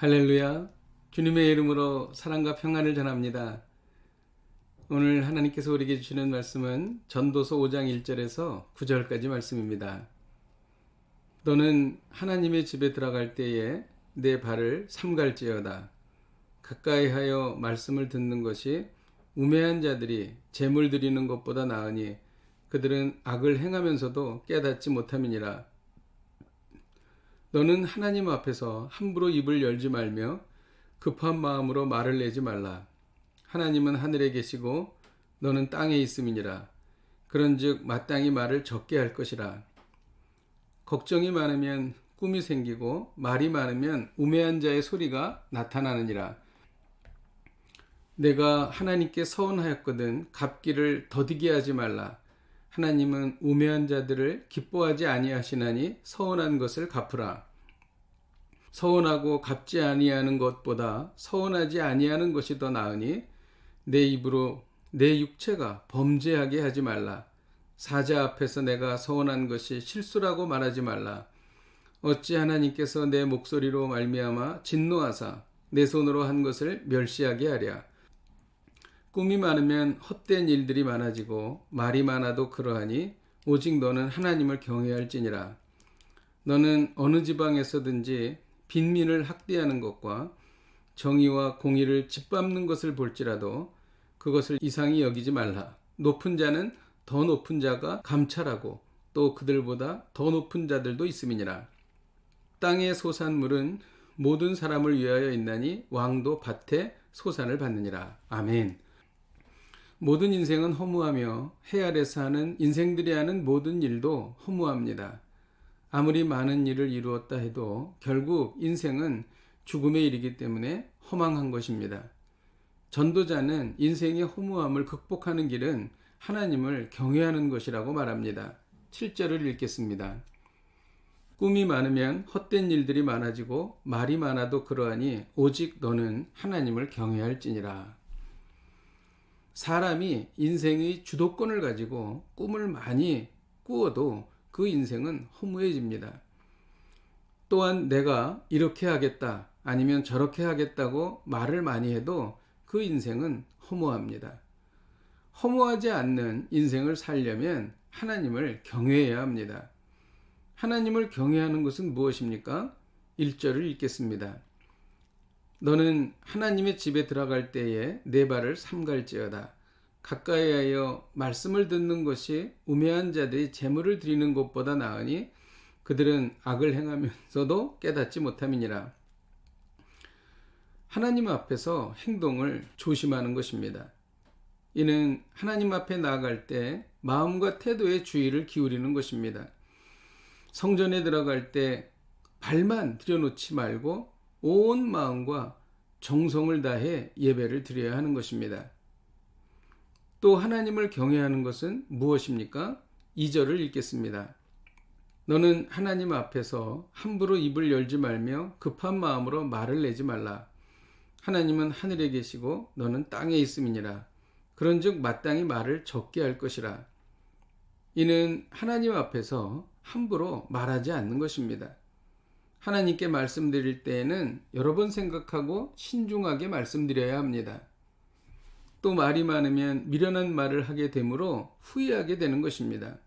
할렐루야. 주님의 이름으로 사랑과 평안을 전합니다. 오늘 하나님께서 우리에게 주시는 말씀은 전도서 5장 1절에서 9절까지 말씀입니다. 너는 하나님의 집에 들어갈 때에 내 발을 삼갈지어다. 가까이 하여 말씀을 듣는 것이 우매한 자들이 재물 드리는 것보다 나으니 그들은 악을 행하면서도 깨닫지 못함이니라. 너는 하나님 앞에서 함부로 입을 열지 말며 급한 마음으로 말을 내지 말라. 하나님은 하늘에 계시고 너는 땅에 있음이니라. 그런즉 마땅히 말을 적게 할 것이라. 걱정이 많으면 꿈이 생기고 말이 많으면 우매한 자의 소리가 나타나느니라. 내가 하나님께 서운하였거든 갚기를 더디게 하지 말라. 하나님은 우매한 자들을 기뻐하지 아니하시나니 서운한 것을 갚으라. 서운하고 갚지 아니하는 것보다 서운하지 아니하는 것이 더 나으니 내 입으로 내 육체가 범죄하게 하지 말라. 사자 앞에서 내가 서운한 것이 실수라고 말하지 말라. 어찌 하나님께서 내 목소리로 말미암아 진노하사 내 손으로 한 것을 멸시하게 하랴. 꿈이 많으면 헛된 일들이 많아지고 말이 많아도 그러하니 오직 너는 하나님을 경외할지니라. 너는 어느 지방에서든지 빈민을 학대하는 것과 정의와 공의를 짓밟는 것을 볼지라도 그것을 이상히 여기지 말라. 높은 자는 더 높은 자가 감찰하고 또 그들보다 더 높은 자들도 있음이니라. 땅의 소산물은 모든 사람을 위하여 있나니 왕도 밭에 소산을 받느니라. 아멘. 모든 인생은 허무하며 해 아래서 하는 인생들이 하는 모든 일도 허무합니다. 아무리 많은 일을 이루었다 해도 결국 인생은 죽음에 이르기 때문에 허망한 것입니다. 전도자는 인생의 허무함을 극복하는 길은 하나님을 경외하는 것이라고 말합니다. 7절을 읽겠습니다. 꿈이 많으면 헛된 일들이 많아지고 말이 많아도 그러하니 오직 너는 하나님을 경외할지니라. 사람이 인생의 주도권을 가지고 꿈을 많이 꾸어도 그 인생은 허무해집니다. 또한 내가 이렇게 하겠다 아니면 저렇게 하겠다고 말을 많이 해도 그 인생은 허무합니다. 허무하지 않는 인생을 살려면 하나님을 경외해야 합니다. 하나님을 경외하는 것은 무엇입니까? 1절을 읽겠습니다. 너는 하나님의 집에 들어갈 때에 내 발을 삼갈지어다. 가까이 하여 말씀을 듣는 것이 우매한 자들이 재물을 드리는 것보다 나으니 그들은 악을 행하면서도 깨닫지 못함이니라. 하나님 앞에서 행동을 조심하는 것입니다. 이는 하나님 앞에 나아갈 때 마음과 태도의 주의를 기울이는 것입니다. 성전에 들어갈 때 발만 들여놓지 말고 온 마음과 정성을 다해 예배를 드려야 하는 것입니다. 또 하나님을 경외하는 것은 무엇입니까? 2절을 읽겠습니다. 너는 하나님 앞에서 함부로 입을 열지 말며 급한 마음으로 말을 내지 말라. 하나님은 하늘에 계시고 너는 땅에 있음이니라. 그런즉 마땅히 말을 적게 할 것이라. 이는 하나님 앞에서 함부로 말하지 않는 것입니다. 하나님께 말씀드릴 때에는 여러 번 생각하고 신중하게 말씀드려야 합니다. 또 말이 많으면 미련한 말을 하게 되므로 후회하게 되는 것입니다.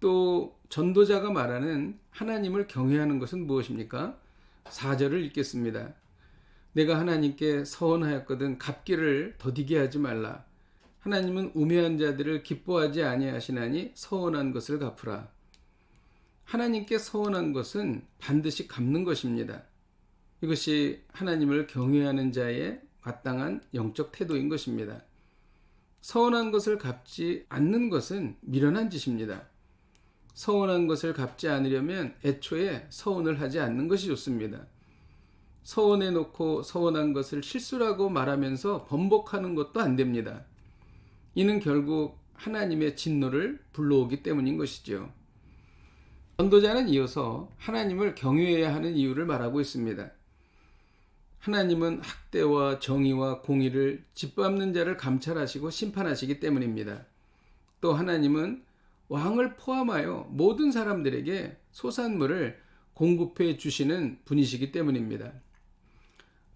또 전도자가 말하는 하나님을 경외하는 것은 무엇입니까? 4절을 읽겠습니다. 내가 하나님께 서원하였거든 갚기를 더디게 하지 말라. 하나님은 우매한 자들을 기뻐하지 아니하시나니 서원한 것을 갚으라. 하나님께 서원한 것은 반드시 갚는 것입니다. 이것이 하나님을 경외하는 자의 마땅한 영적 태도인 것입니다. 서운한 것을 갚지 않는 것은 미련한 짓입니다. 서운한 것을 갚지 않으려면 애초에 서운을 하지 않는 것이 좋습니다. 서운해 놓고 서운한 것을 실수라고 말하면서 번복하는 것도 안 됩니다. 이는 결국 하나님의 진노를 불러오기 때문인 것이죠. 전도자는 이어서 하나님을 경외해야 하는 이유를 말하고 있습니다. 하나님은 학대와 정의와 공의를 짓밟는 자를 감찰하시고 심판하시기 때문입니다. 또 하나님은 왕을 포함하여 모든 사람들에게 소산물을 공급해 주시는 분이시기 때문입니다.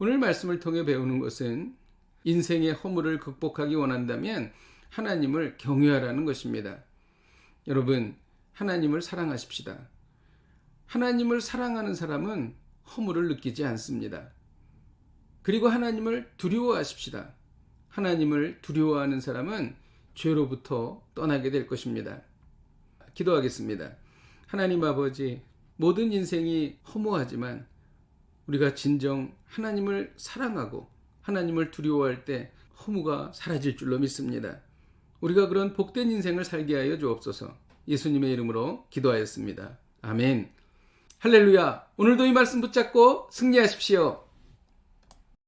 오늘 말씀을 통해 배우는 것은 인생의 허물을 극복하기 원한다면 하나님을 경외하라는 것입니다. 여러분, 하나님을 사랑하십시다. 하나님을 사랑하는 사람은 허물을 느끼지 않습니다. 그리고 하나님을 두려워하십시다. 하나님을 두려워하는 사람은 죄로부터 떠나게 될 것입니다. 기도하겠습니다. 하나님 아버지, 모든 인생이 허무하지만 우리가 진정 하나님을 사랑하고 하나님을 두려워할 때 허무가 사라질 줄로 믿습니다. 우리가 그런 복된 인생을 살게 하여 주옵소서. 예수님의 이름으로 기도하였습니다. 아멘. 할렐루야. 오늘도 이 말씀 붙잡고 승리하십시오.